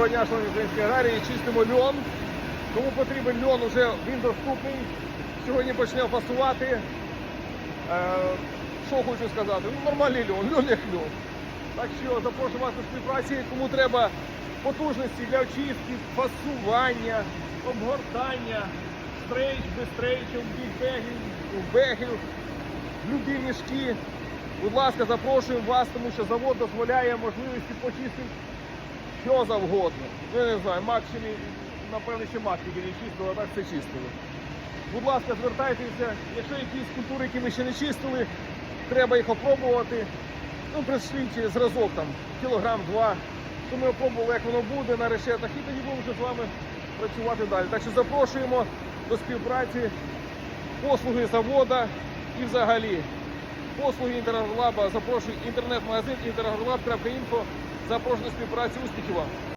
Доброго дня, шановні українські аграрії, чистимо льон. Кому потрібен льон, вже він доступний. Сьогодні почнемо фасувати. Е, що хочу сказати? Ну, нормальний льон, льон як льон. Так що запрошую вас до співпраці, кому треба потужності для очистки, фасування, обгортання, стрейч, без бігбегів, бегів, любі мішки. Будь ласка, запрошуємо вас, тому що завод дозволяє можливості почистити що завгодно. Ну, я не знаю, Мак ще напевно, ще Мак тільки не чистили, а так все чистили. Будь ласка, звертайтеся, якщо якісь культури, які ми ще не чистили, треба їх опробувати. Ну, прийшліть зразок там, кілограм-два, то ми опробували, як воно буде на решетах, і тоді будемо вже з вами працювати далі. Так що запрошуємо до співпраці послуги завода і взагалі послуги Інтерагролаба. Запрошую інтернет-магазин інтерагролаб.інфо. Запрошую прошлу співпрацю. Успіхів вам!